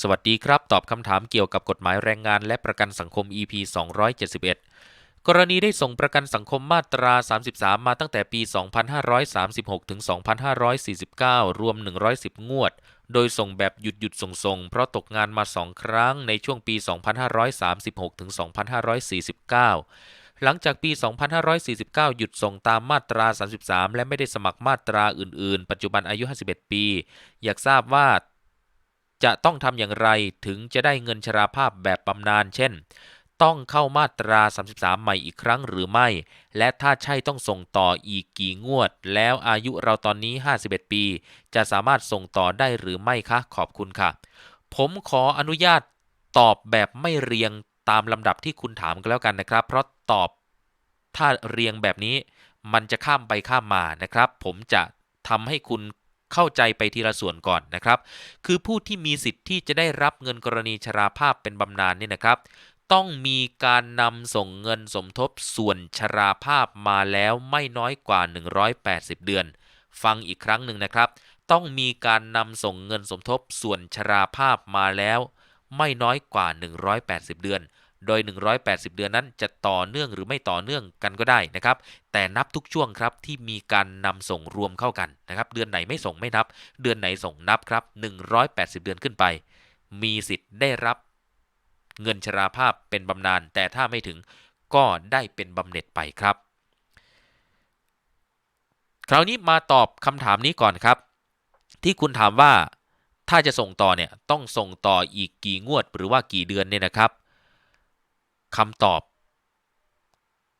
สวัสดีครับ ตอบคำถามเกี่ยวกับกฎหมายแรงงานและประกันสังคม EP 271 กรณีได้ส่งประกันสังคมมาตรา 33 มาตั้งแต่ปี 2536 ถึง 2549 รวม 110 งวด โดยส่งแบบหยุดหยุดส่งส่งเพราะตกงานมา 2 ครั้งในช่วงปี 2536 ถึง 2549 หลังจากปี 2549 หยุดส่งตามมาตรา 33 และไม่ได้สมัครมาตราอื่น ๆ ปัจจุบันอายุ 51 ปี อยากทราบว่า จะต้องทำอย่างไรถึงจะได้เงินชราภาพแบบบำนาญเช่น ต้องเข้ามาตรา 33 ใหม่อีกครั้งหรือไม่ และถ้าใช่ต้องส่งต่ออีกกี่งวด แล้วอายุเราตอนนี้ 51 ปี จะสามารถส่งต่อได้หรือไม่คะ ขอบคุณค่ะ ผมขออนุญาตตอบแบบไม่เรียงตามลำดับที่คุณถามกันแล้วกันนะครับ เพราะตอบถ้าเรียงแบบนี้ มันจะข้ามไปข้ามมานะครับ ผมจะทำให้คุณ เข้าใจไปทีละส่วนก่อนนะครับ คือผู้ที่มีสิทธิ์ที่จะได้รับเงินกรณีชราภาพเป็นบำนาญเนี่ยนะครับ ต้องมีการนำส่งเงินสมทบส่วนชราภาพมาแล้วไม่น้อยกว่า 180 เดือน ฟังอีกครั้งหนึ่งนะครับ ต้องมีการนำส่งเงินสมทบส่วนชราภาพมาแล้ว ไม่น้อยกว่า 180 เดือน โดย 180 เดือนนั้นจะต่อเนื่องหรือไม่ต่อเนื่องกันก็ได้นะครับ แต่นับทุกช่วงครับที่มีการนำส่งรวมเข้ากันนะครับ เดือนไหนไม่ส่งไม่นับ เดือนไหนส่งนับครับ 180 เดือนขึ้นไป มีสิทธิ์ได้รับเงินชราภาพเป็นบำนาญแต่ถ้าไม่ถึงก็ได้เป็นบำเหน็จไปครับ คราวนี้มาตอบคำถามนี้ก่อนครับ ที่คุณถามว่าถ้าจะส่งต่อเนี่ยต้องส่งต่ออีกกี่งวดหรือว่ากี่เดือนเนี่ยนะครับ คำตอบ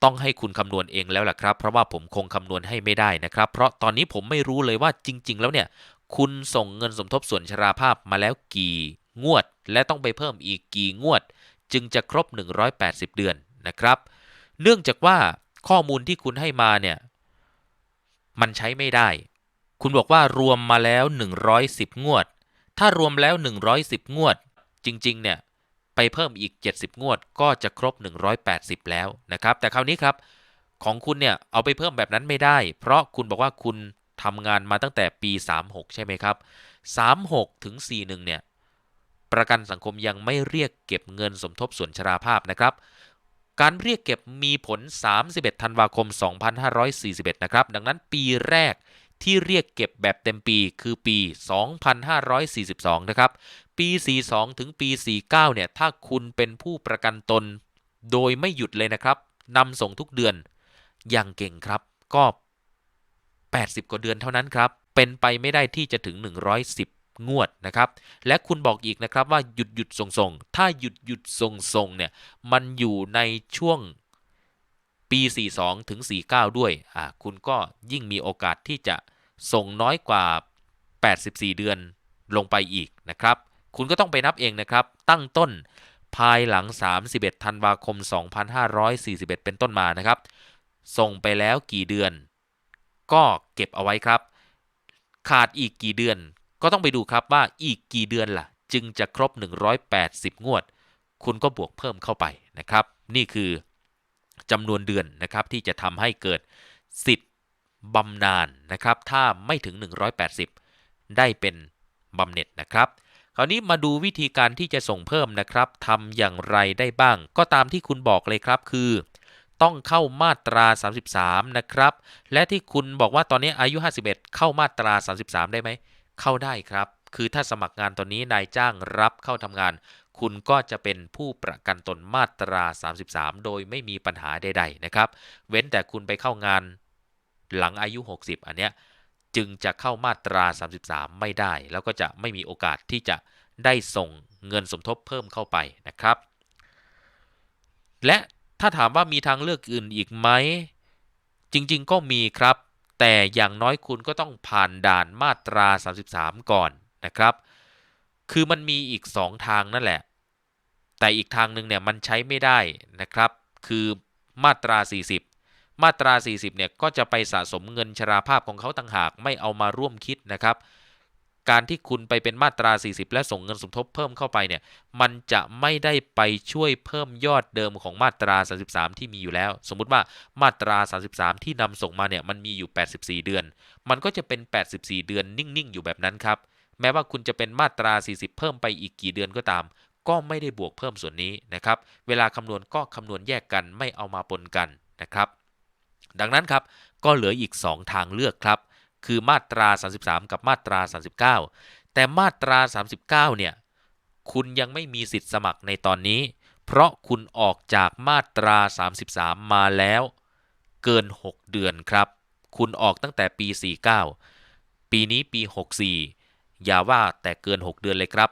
ต้องให้คุณคำนวณเองแล้วล่ะครับ เพราะว่าผมคงคำนวณให้ไม่ได้นะครับ เพราะตอนนี้ผมไม่รู้เลยว่าจริง ๆ แล้วเนี่ย คุณส่งเงินสมทบส่วนชราภาพมาแล้วกี่งวด และต้องไปเพิ่มอีกกี่งวด จึงจะครบ 180 เดือนนะครับ เนื่องจากว่าข้อมูลที่คุณให้มาเนี่ย มันใช้ไม่ได้ คุณบอกว่ารวมมาแล้ว 110 งวด ถ้ารวมแล้ว 110 งวด จริง ๆ เนี่ย ไปเพิ่มอีก 70 งวด ก็จะครบ 180 แล้วนะครับ แต่คราวนี้ครับ ของคุณเนี่ยเอาไปเพิ่มแบบนั้นไม่ได้ เพราะคุณบอกว่าคุณทำงานมาตั้งแต่ปี 36 ใช่ไหมครับ 36 ถึง 41 เนี่ย ประกันสังคมยังไม่เรียกเก็บเงินสมทบส่วนชราภาพนะครับ การเรียกเก็บมีผล 31 ธันวาคม 2541 นะครับ ดังนั้นปีแรกที่เรียกเก็บแบบเต็มปีคือปี 2542 นะครับ ปี 42 ถึงปี 49 เนี่ย ถ้าคุณเป็นผู้ประกันตน โดยไม่หยุดเลยนะครับนำส่งทุกเดือน อย่างเก่งครับ ก็ 80 กว่าเดือนเท่านั้นครับ เป็นไปไม่ได้ที่จะถึง 110 งวดนะครับ และคุณบอกอีกนะครับว่าหยุดหยุดส่งส่ง ถ้าหยุดหยุดส่งส่งเนี่ย มันอยู่ในช่วงปี 42 ถึง 49 ด้วย อ่า คุณก็ยิ่งมีโอกาสที่จะส่งน้อยกว่า 84 เดือนลงไปอีกนะครับ คุณก็ต้องไปนับเองนะครับ ตั้งต้นภายหลัง 31 ธันวาคม 2541 เป็นต้นมานะครับ ส่งไปแล้วกี่เดือน ก็เก็บเอาไว้ครับ ขาดอีกกี่เดือน ก็ต้องไปดูครับว่าอีกกี่เดือนล่ะ จึงจะครบ 180 งวด คุณก็บวกเพิ่มเข้าไปนะครับ นี่คือจำนวนเดือนนะครับที่จะทำให้เกิดสิทธิ์บำนาญนะครับ ถ้าไม่ถึง 180 ได้เป็นบำเหน็จนะครับ คราวนี้มาดูวิธีการที่จะส่งเพิ่มนะครับทำอย่างไรได้บ้าง ก็ตามที่คุณบอกเลยครับคือ ต้องเข้ามาตรา 33 นะครับ และที่คุณบอกว่าตอนนี้อายุ 51 เข้ามาตรา 33 ได้ไหม เข้าได้ครับ คือถ้าสมัครงานตอนนี้นายจ้างรับเข้าทำงาน คุณก็จะเป็นผู้ประกันตนมาตรา 33 โดยไม่มีปัญหาใดๆนะครับ เว้นแต่คุณไปเข้างานหลังอายุ 60 อันเนี้ย จึงจะเข้ามาตรา 33 ไม่ได้ แล้วก็จะไม่มีโอกาสที่จะได้ส่งเงินสมทบเพิ่มเข้าไปนะครับ และถ้าถามว่ามีทางเลือกอื่นอีกไหม จริงๆก็มีครับ แต่อย่างน้อยคุณก็ต้องผ่านด่านมาตรา 33 ก่อนนะครับ คือมันมีอีก 2 ทางนั่นแหละ แต่อีกทางหนึ่งเนี่ยมันใช้ไม่ได้นะครับ คือมาตรา 40 มาตรา 40 เนี่ยก็จะไปสะสมเงินชราภาพของเขาต่างหากไม่เอามาร่วมคิดนะครับการที่คุณไปเป็นมาตรา 40 และส่งเงินสมทบเพิ่มเข้าไปเนี่ย มันจะไม่ได้ไปช่วยเพิ่มยอดเดิมของมาตรา 33 ที่มีอยู่แล้ว สมมุติว่ามาตรา 33 ที่นำส่งมาเนี่ยมันมีอยู่ 84 เดือน มันก็จะเป็น 84 เดือนนิ่ง ๆ อยู่แบบนั้นครับ แม้ว่าคุณจะเป็นมาตรา 40 เพิ่มไปอีกกี่เดือนก็ตาม ก็ไม่ได้บวกเพิ่มส่วนนี้นะครับ เวลาคำนวณก็คำนวณแยกกันไม่เอามาปนกันนะครับ ดังนั้นครับก็เหลืออีก 2 ทางเลือกครับ คือมาตรา 33 กับมาตรา 39 แต่มาตรา 39 เนี่ยคุณยังไม่มีสิทธิ์สมัครในตอนนี้ เพราะคุณออกจากมาตรา 33 มาแล้ว เกิน 6 เดือนครับ คุณออกตั้งแต่ปี 49 ปีนี้ปี 64 อย่าว่าแต่เกิน 6 เดือนเลยครับ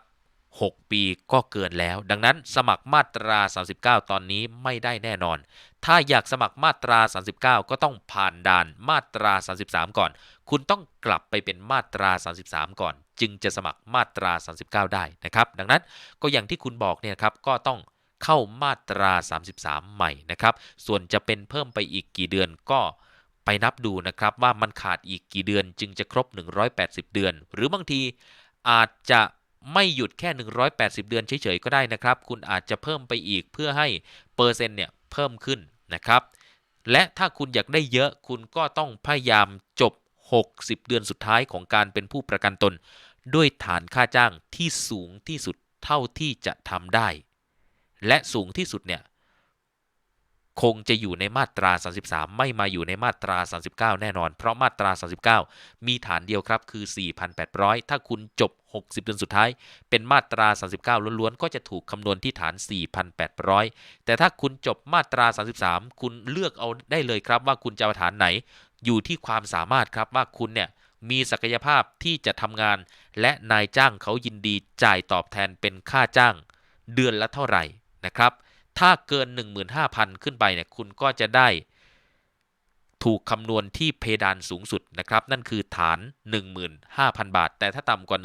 6 ปีก็เกินแล้ว ดังนั้นสมัครมาตรา 39 ตอนนี้ไม่ได้แน่นอน ถ้าอยากสมัครมาตรา 39 ก็ต้องผ่านด่านมาตรา 33 ก่อน คุณต้องกลับไปเป็นมาตรา 33 ก่อน จึงจะสมัครมาตรา 39 ได้นะครับ ดังนั้นก็อย่างที่คุณบอกเนี่ยครับก็ต้องเข้ามาตรา 33 ใหม่นะครับ ส่วนจะเป็นเพิ่มไปอีกกี่เดือนก็ไปนับดูนะครับว่ามันขาดอีกกี่เดือนจึงจะครบ 180 เดือน หรือบางทีอาจจะ ไม่หยุดแค่ 180 เดือนเฉยๆก็ได้นะครับ คุณอาจจะเพิ่มไปอีกเพื่อให้เปอร์เซ็นต์เนี่ยเพิ่มขึ้นนะครับ และถ้าคุณอยากได้เยอะคุณก็ต้องพยายามจบ 60 เดือนสุดท้ายของการเป็นผู้ประกันตน ด้วยฐานค่าจ้างที่สูงที่สุดเท่าที่จะทำได้ และสูงที่สุดเนี่ย คงจะอยู่ในมาตรา 33 ไม่มาอยู่ในมาตรา 39 แน่นอน เพราะมาตรา 39 มีฐานเดียวครับคือ 4,800 ถ้าคุณจบ 60 เดือนสุดท้าย เป็นมาตรา 39 ล้วนๆ ก็จะถูกคำนวณที่ฐาน 4,800 แต่ถ้าคุณจบมาตรา 33 คุณเลือกเอาได้เลยครับว่าคุณจะาฐานไหน อยู่ที่ความสามารถครับว่าคุณเนี่ยมีศักยภาพที่จะทำงาน และนายจ้างเขายินดีจ่ายตอบแทนเป็นค่าจ้าง เดือนละเท่าไหร่นะครับ ถ้าเกิน 15,000 ขึ้นไปเนี่ยคุณก็จะได้ถูกคำนวณที่เพดานสูงสุดนะครับ นั่นคือฐาน 15,000 บาท แต่ถ้าต่ำกว่า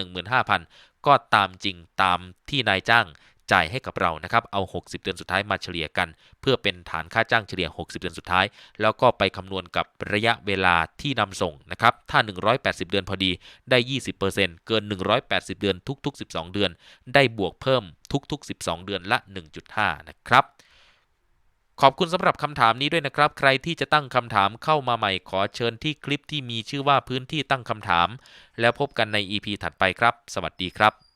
15,000 ก็ตามจริงตามที่นายจ้างจ่ายให้กับเรานะครับ เอา 60 เดือนสุดท้ายมาเฉลี่ยกัน เพื่อเป็นฐานค่าจ้างเฉลี่ย 60 เดือนสุดท้าย แล้วก็ไปคำนวณกับระยะเวลาที่นำส่งนะครับ ถ้า 180 เดือนพอดี ได้ 20%เกิน 180 เดือนทุก ๆ 12 เดือน ได้บวกเพิ่ม ทุกๆ 12 เดือนละ 1.5 นะครับ ขอบคุณสำหรับคำถามนี้ด้วยนะครับ ใครที่จะตั้งคำถามเข้ามาใหม่ขอเชิญที่คลิปที่มีชื่อว่าพื้นที่ตั้งคำถาม แล้วพบกันใน EP ถัดไปครับ สวัสดีครับ